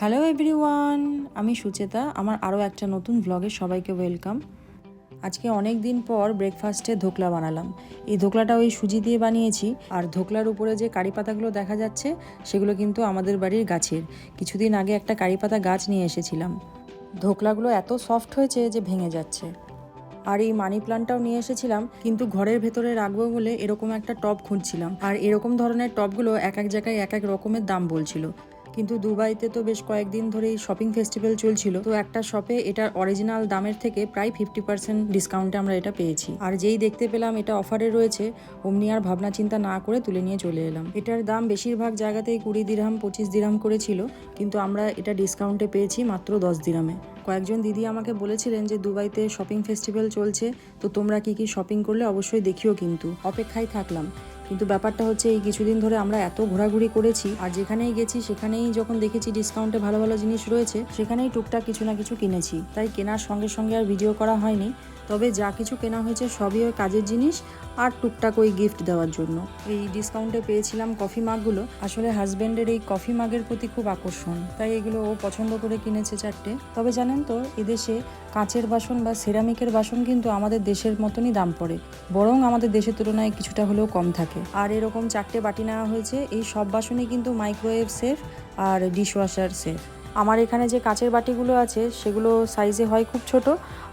Hello everyone, আমি সুচেতা। আমার আরও একটা নতুন ব্লগে সবাইকে ওয়েলকাম। আজকে অনেক দিন পর ব্রেকফাস্টে ধোকলা বানালাম। এই ধোকলাটা ওই সুজি দিয়ে বানিয়েছি। আর ধোকলার উপরে যে কারি পাতাগুলো দেখা যাচ্ছে, সেগুলো কিন্তু আমাদের বাড়ির গাছের। কিছুদিন আগে একটা কারি পাতা গাছ নিয়ে এসেছিলাম। ধোকলাগুলো এত সফট হয়েছে যে ভেঙে যাচ্ছে। আর এই মানি প্লান্টটাও নিয়ে এসেছিলাম, কিন্তু ঘরের ভেতরে রাখব বলে এরকম একটা টব খুঁজছিলাম। আর এরকম ধরনের টবগুলো এক এক জায়গায় এক এক রকমের দাম বলছিল। কিন্তু দুবাইতে তো বেশ কয়েকদিন ধরেই শপিং ফেস্টিভ্যাল চলছিল। তো একটা শপে এটার অরিজিনাল দামের থেকে প্রায় ফিফটি পার্সেন্ট ডিসকাউন্টে আমরা এটা পেয়েছি। আর যেই দেখতে পেলাম এটা অফারে রয়েছে, অমনি আর ভাবনা চিন্তা না করে তুলে নিয়ে চলে এলাম। এটার দাম বেশিরভাগ জায়গাতেই কুড়ি দিরহাম, পঁচিশ দিরহাম করেছিল, কিন্তু আমরা এটা ডিসকাউন্টে পেয়েছি মাত্র দশ দিরামে কয়েকজন দিদি আমাকে বলেছিলেন যে দুবাইতে শপিং ফেস্টিভ্যাল চলছে, তো তোমরা কি কি শপিং করলে অবশ্যই দেখিও কিন্তু। অপেক্ষায় থাকলাম। কিন্তু ব্যাপারটা হচ্ছে এই কিছুদিন ধরে আমরা এত ঘোরাঘুরি করেছি, আর যেখানেই গেছি সেখানেই যখন দেখেছি ডিসকাউন্টে ভালো ভালো জিনিস রয়েছে, সেখানেই টুকটাক কিছু না কিছু কিনেছি। তাই কেনার সঙ্গে সঙ্গে আর ভিডিও করা হয়নি, তবে যা কিছু কেনা হয়েছে সবই ওই কাজের জিনিস আর টুকটাক ওই গিফট দেওয়ার জন্য। এই ডিসকাউন্টে পেয়েছিলাম কফি মাগগুলো আসলে হাজব্যান্ডের এই কফি মাগের প্রতি খুব আকর্ষণ, তাই এগুলো ও পছন্দ করে কিনেছে চারটে। তবে জানেন তো, এদেশে কাঁচের বাসন বা সেরামিকের বাসন কিন্তু আমাদের দেশের মতনই দাম পড়ে, বরং আমাদের দেশের তুলনায় কিছুটা হলেও কম থাকে। আর এরকম চারটে বাটি নেওয়া হয়েছে, এই সব বাসনই কিন্তু মাইক্রোওয়েভ সেফ আর ডিশওয়াশার সেফ আমার এখানে যে কাঁচের বাটিগুলো আছে, সেগুলো সাইজে হয় খুব ছোট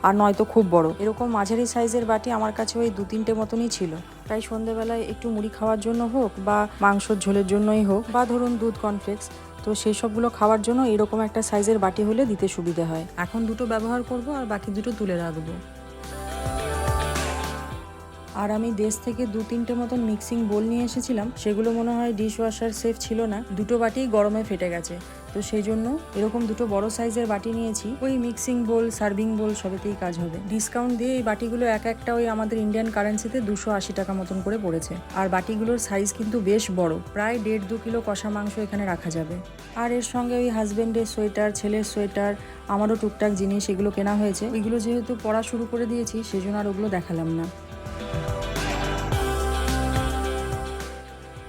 আর নয়তো খুব বড়। এরকম মাঝারি সাইজের বাটি আমার কাছে ওই দু তিনটে মতনই ছিল। তাই সন্ধেবেলায় একটু মুড়ি খাওয়ার জন্য হোক বা মাংসর ঝোলের জন্যই হোক বা ধরুন দুধ কনফ্লেক্স তো সেই সবগুলো খাওয়ার জন্য এরকম একটা সাইজের বাটি হলে দিতে সুবিধে হয়। এখন দুটো ব্যবহার করব আর বাকি দুটো তুলে রাখব। আর আমি দেশ থেকে দু তিনটে মতন মিক্সিং বোল নিয়ে এসেছিলাম। সেগুলো মনে হয় ডিশ ওয়াশার সেফ ছিল না। দুটো বাটি গরমে ফেটে গেছে। তো সেই জন্য এরকম দুটো বড় সাইজের বাটি নিয়েছি। ওই মিক্সিং বোল সার্ভিং বোল সবেতেই কাজ হবে। ডিসকাউন্ট দিয়ে এই বাটিগুলো এক একটা ওই আমাদের ইন্ডিয়ান কারেন্সিতে দুশো আশি টাকা মতন করে পড়েছে। আর বাটিগুলোর সাইজ কিন্তু বেশ বড়। প্রায় দেড় দু কিলো কষা মাংস এখানে রাখা যাবে। আর এর সঙ্গে ওই হাজবেন্ডের সোয়েটার ছেলের সোয়েটার আমারও টুকটাক জিনিস এগুলো কেনা হয়েছে। ওইগুলো যেহেতু পড়া শুরু করে দিয়েছি, সেজন্য আর ওগুলো দেখালাম না।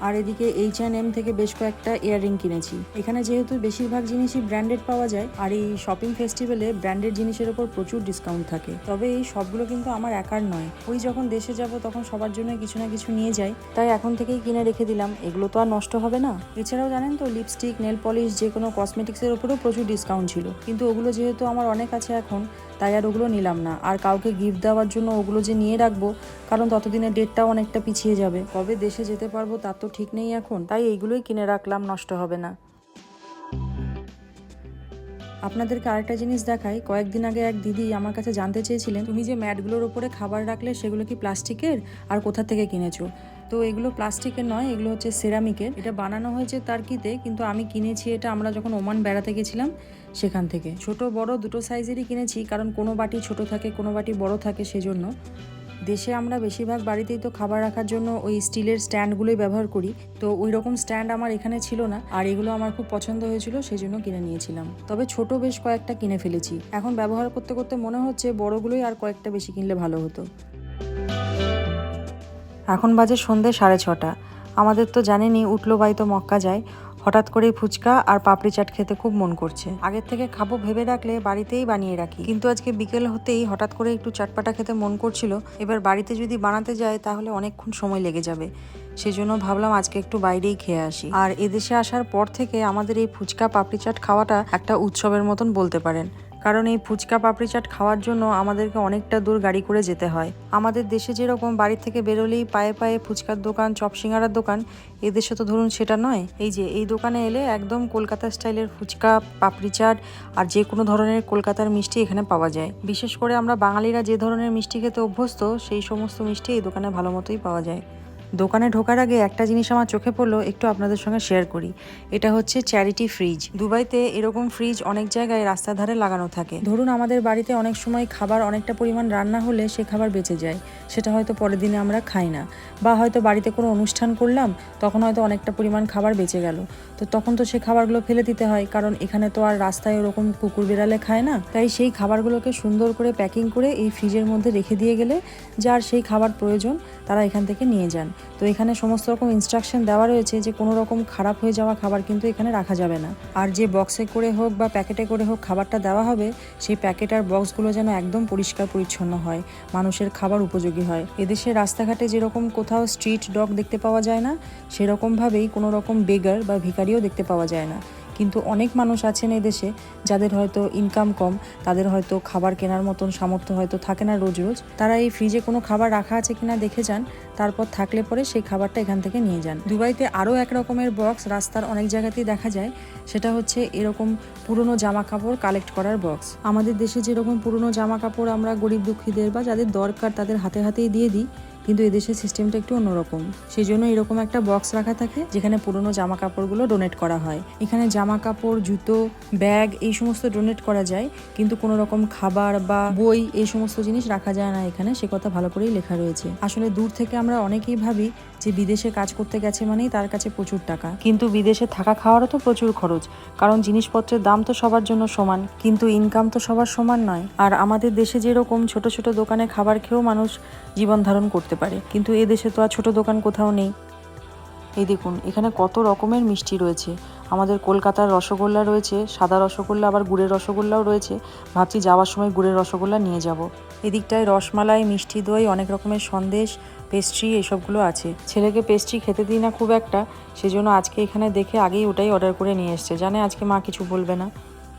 আর এদিকে এইচ অ্যান্ড এম থেকে বেশ কয়েকটা ইয়াররিং কিনেছি। এখানে যেহেতু বেশিরভাগ জিনিসই ব্র্যান্ডেড পাওয়া যায়, আর এই শপিং ফেস্টিভ্যালে ব্র্যান্ডেড জিনিসের ওপর প্রচুর ডিসকাউন্ট থাকে। তবে এই সবগুলো কিন্তু আমার একার নয়। ওই যখন দেশে যাব, তখন সবার জন্য কিছু না কিছু নিয়ে যাই। তাই এখন থেকেই কিনে রেখে দিলাম। এগুলো তো আর নষ্ট হবে না। এছাড়াও জানেন তো লিপস্টিক নেল পলিশ যে কোনো কসমেটিক্সের ওপরেও প্রচুর ডিসকাউন্ট ছিল। কিন্তু ওগুলো যেহেতু আমার অনেক আছে এখন, তাই আর ওগুলো নিলাম না। আর কাউকে গিফট দেওয়ার জন্য ওগুলো যে নিয়ে রাখব, কারণ ততদিনে ডেটটাও অনেকটা পিছিয়ে যাবে। কবে দেশে যেতে পারব তার তো ঠিক নেই এখন, তাই এইগুলোই কিনে রাখলাম, নষ্ট হবে না। আপনাদেরকে আরেকটা জিনিস দেখাই, কয়েকদিন আগে এক দিদি আমার কাছে জানতে চেয়েছিলেন, তুমি যে ম্যাটগুলোর ওপরে খাবার রাখলে সেগুলো কি প্লাস্টিকের? আর কোথা থেকে কিনেছো? তো এগুলো প্লাস্টিকের নয়, এগুলো হচ্ছে সেরামিকের। এটা বানানো হয়েছে তার্কিতে, কিন্তু আমি কিনেছি এটা আমরা যখন ওমান বেড়াতে গেছিলাম সেখান থেকে। ছোট, বড় দুটো সাইজেরই কিনেছি, কারণ কোনো বাটি ছোট থাকে, কোনো বাটি বড় থাকে সেজন্য। দেশে আমরা বেশিরভাগ বাড়িতেই তো খাবার রাখার জন্য ওই স্টিলের স্ট্যান্ডগুলোই ব্যবহার করি। তো ওই রকম স্ট্যান্ড আমার এখানে ছিল না, আর এগুলো আমার খুব পছন্দ হয়েছিল সেই জন্য কিনে নিয়েছিলাম। তবে ছোট বেশ কয়েকটা কিনে ফেলেছি। এখন ব্যবহার করতে করতে মনে হচ্ছে বড়গুলোই আর কয়েকটা বেশি কিনলে ভালো হতো। এখন বাজে সন্ধে সাড়ে ছটা। আমাদের তো জানেনই, উঠল বাই তো মক্কা যায়। হঠাৎ করেই ফুচকা আর পাপড়ি চাট খেতে খুব মন করছে। আগের থেকে খাব ভেবে রাখলে বাড়িতেই বানিয়ে রাখি। কিন্তু আজকে বিকেল হতেই হঠাৎ করে একটু চাটপাটা খেতে মন করছিল। এবার বাড়িতে যদি বানাতে যায়, তাহলে অনেকক্ষণ সময় লেগে যাবে। সেই জন্য ভাবলাম আজকে একটু বাইরেই খেয়ে আসি। আর এদেশে আসার পর থেকে আমাদের এই ফুচকা পাপড়ি চাট খাওয়াটা একটা উৎসবের মতন বলতে পারেন। কারণ এই ফুচকা পাপড়ি চাট খাওয়ার জন্য আমাদেরকে অনেকটা দূর গাড়ি করে যেতে হয়। আমাদের দেশে যেরকম বাড়ি থেকে বেরোলেই পায়ে পায়ে ফুচকার দোকান, চপ সিঙ্গারার দোকান এদেশে তো ধরুন সেটা নয়। এই যে, এই দোকানে এলে একদম কলকাতা স্টাইলের ফুচকা, পাপড়ি চাট আর যে কোনো ধরনের কলকাতার মিষ্টি এখানে পাওয়া যায়। বিশেষ করে আমরা বাঙালিরা যে ধরনের মিষ্টি খেতে অভ্যস্ত, সেই সমস্ত মিষ্টি এই দোকানে ভালো মতোই পাওয়া যায়। দোকানে ঢোকার আগে একটা জিনিস আমার চোখে পড়ল, একটু আপনাদের সঙ্গে শেয়ার করি। এটা হচ্ছে চ্যারিটি ফ্রিজ দুবাইতে এরকম ফ্রিজ অনেক জায়গায় রাস্তার ধারে লাগানো থাকে। ধরুন আমাদের বাড়িতে অনেক সময় খাবার অনেকটা পরিমাণ রান্না হলে সে খাবার বেঁচে যায়। সেটা হয়তো পরের দিনে আমরা খাই না। বা হয়তো বাড়িতে কোনো অনুষ্ঠান করলাম, তখন হয়তো অনেকটা পরিমাণ খাবার বেঁচে গেল। তো তখন তো সেই খাবারগুলো ফেলে দিতে হয়, কারণ এখানে তো আর রাস্তায় ওরকম কুকুর বিড়ালে খায় না। তাই সেই খাবারগুলোকে সুন্দর করে প্যাকিং করে এই ফ্রিজের মধ্যে রেখে দিয়ে গেলে যার সেই খাবার প্রয়োজন, তারা এখান থেকে নিয়ে যান। তো এখানে সমস্ত রকম ইনস্ট্রাকশন দেওয়া রয়েছে যে কোনো রকম খারাপ হয়ে যাওয়া খাবার কিন্তু এখানে রাখা যাবে না। আর যে বক্সে করে হোক বা প্যাকেটে করে হোক খাবারটা দেওয়া হবে, সেই প্যাকেট আর বক্সগুলো যেন একদম পরিষ্কার পরিচ্ছন্ন হয়, মানুষের খাবার উপযোগী হয়। এদেশের রাস্তাঘাটে যেরকম কোথাও স্ট্রিট ডগ দেখতে পাওয়া যায় না, সেরকমভাবেই কোনো রকম বেগার বা ভিকারিও দেখতে পাওয়া যায় না। কিন্তু অনেক মানুষ আছেন এই দেশে যাদের হয়তো ইনকাম কম, তাদের হয়তো খাবার কেনার মতন সামর্থ্য হয়তো থাকে না রোজ রোজ। তারা এই ফ্রিজে কোনো খাবার রাখা আছে কিনা দেখে যান, তারপর থাকলে পরে সেই খাবারটা এখান থেকে নিয়ে যান। দুবাইতে আরও এক রকমের বক্স রাস্তার অনেক জায়গাতেই দেখা যায়, সেটা হচ্ছে এরকম পুরনো জামা কাপড় কালেক্ট করার বক্স আমাদের দেশে যেরকম পুরনো জামা কাপড় আমরা গরিব দুঃখীদের বা যাদের দরকার তাদের হাতে হাতেই দিয়ে দিই কিন্তু এদেশের সিস্টেমটা একটু অন্যরকম। সেই জন্য এরকম একটা বক্স রাখা থাকে, যেখানে পুরনো জামা কাপড়গুলো ডোনেট করা হয়। এখানে জামা কাপড় জুতো ব্যাগ এই সমস্ত ডোনেট করা যায়, কিন্তু কোনো রকম খাবার বা বই এই সমস্ত জিনিস রাখা যায় না এখানে, সে কথা ভালো করেই লেখা রয়েছে। আসলে দূর থেকে আমরা অনেকেই ভাবি যে বিদেশে কাজ করতে গেছে মানেই তার কাছে প্রচুর টাকা। কিন্তু বিদেশে থাকা খাওয়ারও তো প্রচুর খরচ, কারণ জিনিসপত্রের দাম তো সবার জন্য সমান, কিন্তু ইনকাম তো সবার সমান নয়। আর আমাদের দেশে যেরকম ছোট ছোট দোকানে খাবার খেয়েও মানুষ জীবন ধারণ করতে পারে। কিন্তু এ দেশে তো আর ছোটো দোকান কোথাও নেই। এই দেখুন, এখানে কত রকমের মিষ্টি রয়েছে। আমাদের কলকাতার রসগোল্লা রয়েছে, সাদা রসগোল্লা, আবার গুড়ের রসগোল্লাও রয়েছে। ভাবছি যাওয়ার সময় গুড়ের রসগোল্লা নিয়ে যাব। এদিকটায় রসমালাই, মিষ্টি দই, অনেক রকমের সন্দেশ, পেস্ট্রি এসবগুলো আছে। ছেলেকে পেস্ট্রি খেতে দিই না খুব একটা, সেজন্য আজকে এখানে দেখে আগেই ওটাই অর্ডার করে নিয়ে এসছে। জানে আজকে মা কিছু বলবে না।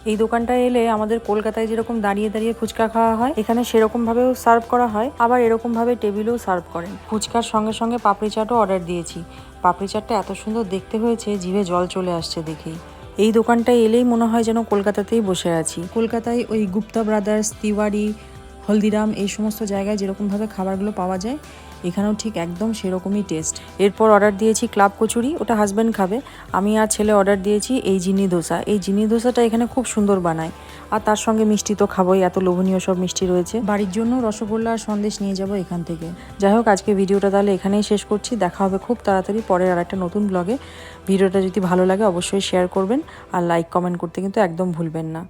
এই দোকানটায় এলে আমাদের কলকাতায় যেরকম দাঁড়িয়ে দাঁড়িয়ে ফুচকা খাওয়া হয়, এখানে সেরকম ভাবেও সার্ভ করা হয়, আবার এরকম ভাবে টেবিলেও সার্ভ করেন। ফুচকার সঙ্গে সঙ্গে পাপড়ি চাটও অর্ডার দিয়েছি। পাপড়ি চাটটা এত সুন্দর দেখতে হয়েছে, জিভে জল চলে আসছে দেখেই। এই দোকানটায় এলেই মনে হয় যেন কলকাতাতেই বসে আছি। কলকাতায় ওই গুপ্তা ব্রাদার্স তিওয়ারি হলদিরাম, এই সমস্ত জায়গায় যেরকমভাবে খাবারগুলো পাওয়া যায়, এখানেও ঠিক একদম সেরকমই টেস্ট এরপর অর্ডার দিয়েছি ক্লাব কচুরি, ওটা হাজব্যান্ড খাবে। আমি আর ছেলে অর্ডার দিয়েছি এই জিনি দোসা। এই জিনি দোসাটা এখানে খুব সুন্দর বানায়। আর তার সঙ্গে মিষ্টি তো খাবোই, এত লোভনীয় সব মিষ্টি রয়েছে। বাড়ির জন্য রসগোল্লা আর সন্দেশ নিয়ে যাব এখান থেকে। যাই হোক, আজকে ভিডিওটা তাহলে এখানেই শেষ করছি। দেখা হবে খুব তাড়াতাড়ি পরের আর একটা নতুন ব্লগে ভিডিওটা যদি ভালো লাগে, অবশ্যই শেয়ার করবেন। আর লাইক কমেন্ট করতে কিন্তু একদম ভুলবেন না।